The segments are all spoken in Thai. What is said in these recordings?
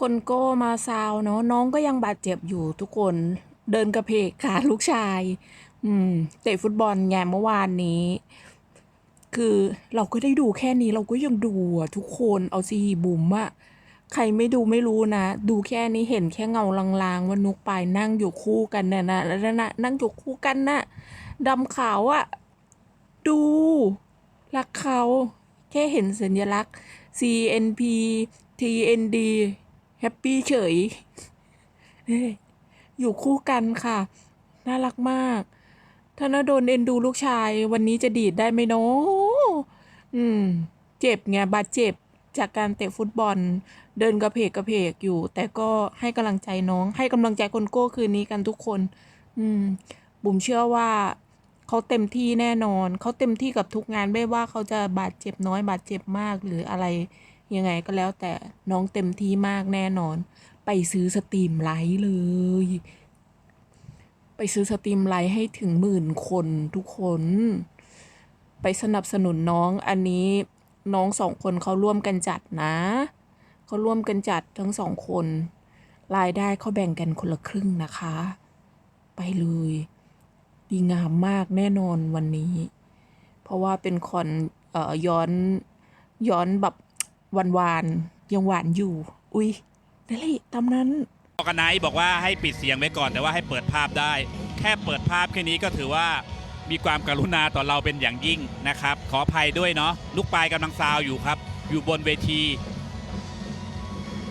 คนโก้มาซาวเนาะน้องก็ยังบาดเจ็บอยู่ทุกคนเดินกระเพกค่ะลูกชาย อืม เตะฟุตบอลไงเมื่อวานนี้ คือเราก็ได้ดูแค่นี้เราก็ยังดูอะทุกคนเอาซีบุ๋มอะใครไม่ดูไม่รู้นะ ดูแค่นี้เห็นแค่เงาลางๆว่านุกปายนั่งอยู่คู่กันน่ะนะแล้วนะนั่งอยู่คู่กันน่ะดำขาวอะดูรักเขา แค่เห็นสัญลักษณ์ CNP TND แฮปปี้เฉยเฮ้ยอยู่คู่กันค่ะ น่ารักมากธนดลเอ็นดูลูกชาย วันนี้จะดีดได้ไหมเนาะอืม เจ็บไงบาดเจ็บจากการเตะฟุตบอล เดินกระเพกกระเพกอยู่ แต่ก็ให้กำลังใจน้อง ให้กำลังใจคนโก้คืนนี้กันทุกคน อืม บุ๋มเชื่อว่าเขาเต็มที่แน่นอน เขาเต็มที่กับทุกงานไม่ว่าเขาจะบาดเจ็บน้อยบาดเจ็บมากหรืออะไร ยังไงก็แล้วแต่น้องเต็มที่มากแน่นอน ไปซื้อสตรีมไลท์เลย ไปซื้อสตรีมไลท์ให้ถึงหมื่นคนทุกคน ไปสนับสนุนน้องอันนี้น้องสองคนเขาร่วมกันจัดนะ เขาร่วมกันจัดทั้งสองคน รายได้เขาแบ่งกันคนละครึ่งนะคะ ไปเลย ดีงามมากแน่นอนวันนี้ เพราะว่าเป็นคอนออย้อนย้อนแบบ หวานๆยังหวานอยู่ อุ๊ยนั่นแหละตามนั้นออกไนท์บอกว่าให้ปิดเสียงไว้ก่อนแต่ว่าให้เปิดภาพได้ แค่เปิดภาพแค่นี้ก็ถือว่ามีความกรุณาต่อเราเป็นอย่างยิ่งนะครับ ขออภัยด้วยเนาะลูกปลายกำลังซาวอยู่ครับ อยู่บนเวที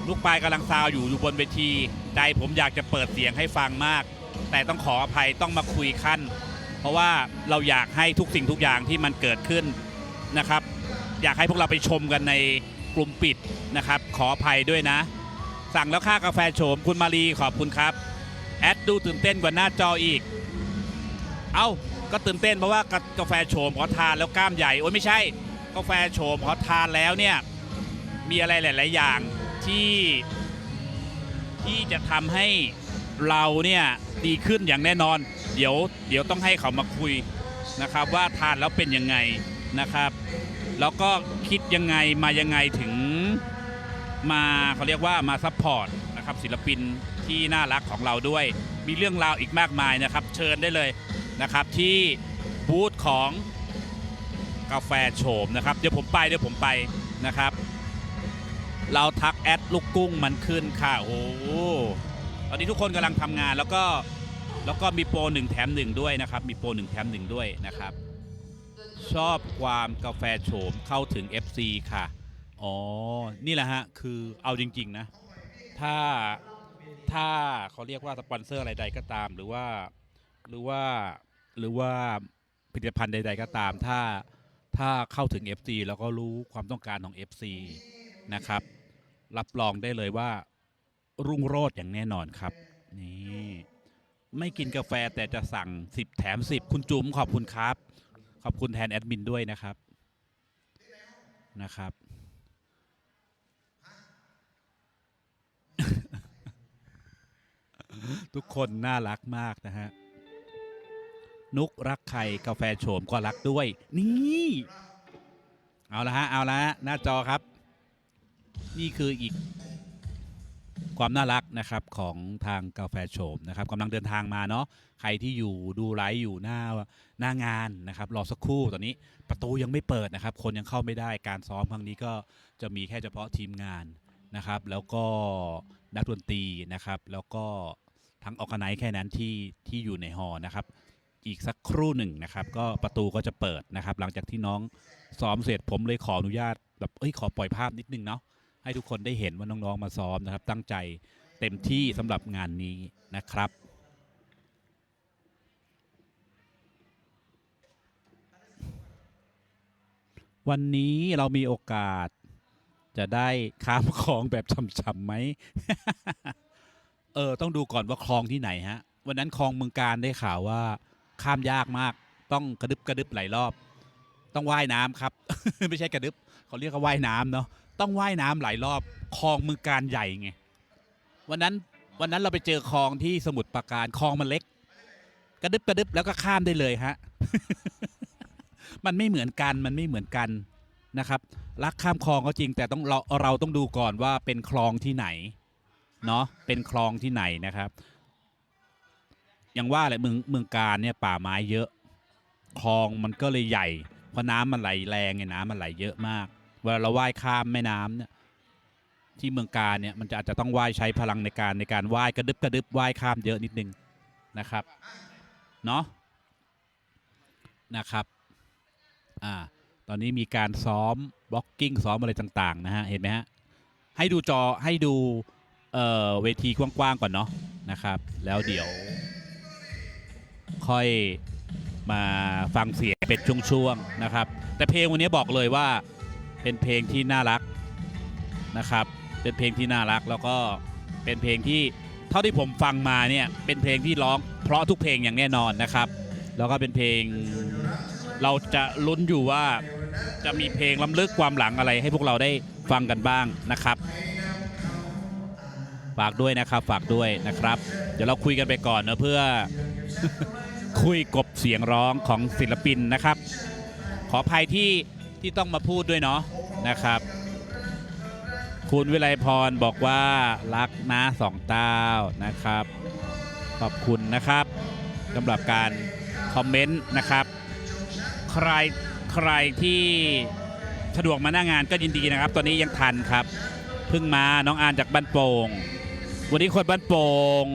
ลูกปลายกำลังซาวอยู่อยู่บนเวที ใจผมอยากจะเปิดเสียงให้ฟังมาก แต่ต้องขออภัยต้องมาคุยขั้น เพราะว่าเราอยากให้ทุกสิ่งทุกอย่างที่มันเกิดขึ้นนะครับ อยากให้พวกเราไปชมกันใน กลุ่มปิดนะครับ ขออภัยด้วยนะ สั่งแล้วค่ากาแฟโฉมคุณมารีขอบคุณครับ แอดดูตื่นเต้นกว่าหน้าจออีก เอ้าก็ตื่นเต้นเพราะว่ากากาแฟโฉมขาทานแล้วกล้ามใหญ่ โอ้ยไม่ใช่ กาแฟโฉมขาทานแล้วเนี่ย มีอะไรหลาย ๆ อย่างที่ที่จะทำให้เราเนี่ยดีขึ้นอย่างแน่นอน เดี๋ยวเดี๋ยวต้องให้เขามาคุยนะครับ ว่าทานแล้วเป็นยังไงนะครับ แล้วก็คิดยังไงมายังไงถึงมาเขาเรียกว่ามาซัพพอร์ตนะครับศิลปินที่น่ารักของเราด้วย มีเรื่องราวอีกมากมายนะครับ เชิญได้เลยนะครับที่บูธของกาแฟโฉมนะครับ เดี๋ยวผมไปเดี๋ยวผมไปนะครับ เราทักแอดลูกกุ้งมันขึ้นค่ะโอ้โหตอนนี้ทุกคนกำลังทำงานแล้วก็แล้วก็มีโปรหนึ่งแถมหนึ่งด้วยนะครับ มีโปรหนึ่งแถมหนึ่งด้วยนะครับ ชอบความกาแฟโฉมเข้าถึง FC ค่ะ อ๋อ นี่แหละฮะ คือเอาจริง ๆ นะ ถ้าถ้าเขาเรียกว่าสปอนเซอร์อะไรใดก็ตาม หรือว่า หรือว่า หรือว่าผลิตภัณฑ์ใด ๆ ก็ตาม ถ้าถ้าเข้าถึง FC แล้วก็รู้ความต้องการของ FC นะครับ รับรองได้เลยว่า รุ่งโรจน์อย่างแน่นอนครับ นี่ ไม่กินกาแฟแต่จะสั่ง 10 แถม 10 คุณจุ๋มขอบคุณครับ ขอบคุณแทนแอดมินด้วยนะครับนะครับ ทุกคนน่ารักมากนะฮะ นุกรักใครกาแฟโฉมก็รักด้วย นี่ เอาละฮะ เอาละหน้าจอครับ นี่คืออีก ความน่ารักนะครับของทางกาแฟโฉมนะครับกำลังเดินทางมาเนาะใครที่อยู่ดูไลฟ์อยู่หน้าหน้างานนะครับรอสักครู่ตอนนี้ประตูยังไม่เปิดนะครับ คนยังเข้าไม่ได้การซ้อมครั้งนี้ก็จะมีแค่เฉพาะทีมงานนะครับ แล้วก็นักดนตรีนะครับ แล้วก็ทั้งออกไนแค่นั้นที่ที่อยู่ในฮอร์นะครับ อีกสักครู่หนึ่งนะครับ ก็ประตูก็จะเปิดนะครับ หลังจากที่น้องซ้อมเสร็จผมเลยขออนุญาตแบบเอ้ยขอปล่อยภาพนิดนึงเนาะ ให้ทุกคนได้เห็นว่าน้องๆมาซ้อมนะครับ ตั้งใจเต็มที่สำหรับงานนี้นะครับวันนี้เรามีโอกาสจะได้ข้ามคลองแบบช่ำๆไหม เออ ต้องดูก่อนว่าคลองที่ไหนฮะ วันนั้นคลองเมืองการได้ข่าวว่า ข้ามยากมาก ต้องกระดึบกระดึบหลายรอบ ต้องว่ายน้ำครับ ไม่ใช่กระดึบเขาเรียกว่าว่ายน้ำเนาะ ต้องว่ายน้ำหลายรอบคลองเมืองการใหญ่ไงวันนั้นวันนั้นเราไปเจอคลองที่สมุทรปราการคลองมันเล็ก กระดึบกระดึบแล้วก็ข้ามได้เลยฮะ มันไม่เหมือนกันมันไม่เหมือนกันนะครับรักข้ามคลองก็จริง แต่ต้องเราเราต้องดูก่อนว่าเป็นคลองที่ไหนเนาะเป็นคลองที่ไหนนะครับ อย่างว่าแหละเมืองเมืองการเนี่ยป่าไม้เยอะ คลองมันก็เลยใหญ่เพราะน้ำมันไหลแรงไงน้ำมันไหลเยอะมาก เวลาเราว่ายข้ามแม่น้ำเนี่ยที่เมืองการเนี่ยมันจะอาจจะต้องว่ายใช้พลังในการในการว่ายกระดึบกระดึบว่ายข้ามเยอะนิดนึงนะครับเนาะนะครับอ่าตอนนี้มีการซ้อมบล็อกกิ้งซ้อมอะไรต่างๆนะฮะเห็นไหมฮะให้ดูจอให้ดูเอ่อเวทีกว้างๆก่อนเนาะนะครับ แล้วเดี๋ยว ค่อยมาฟังเสียงเป็นช่วงๆนะครับ แต่เพลงวันนี้บอกเลยว่า เป็นเพลงที่น่ารักนะครับ เป็นเพลงที่น่ารักแล้วก็เป็นเพลงที่เท่าที่ผมฟังมาเนี่ยเป็นเพลงที่ร้องเพราะทุกเพลงอย่างแน่นอนนะครับ แล้วก็เป็นเพลงเราจะลุ้นอยู่ว่าจะมีเพลงล้ำลึกความหลังอะไรให้พวกเราได้ฟังกันบ้างนะครับ ฝากด้วยนะครับฝากด้วยนะครับ เดี๋ยวเราคุยกันไปก่อนนะเพื่อ คุยกบเสียงร้องของศิลปินนะครับ ขออภัยที่ ที่ต้องมาพูดด้วยเนาะนะครับ คุณวิไลพรบอกว่ารักนะสองเต้านะครับ ขอบคุณนะครับสำหรับการคอมเมนต์นะครับ ใครใครที่สะดวกมาหน้างานก็ยินดีนะครับ ตอนนี้ยังทันครับ เพิ่งมาน้องอานจากบ้านโป่ง วันนี้คนบ้านโป่ง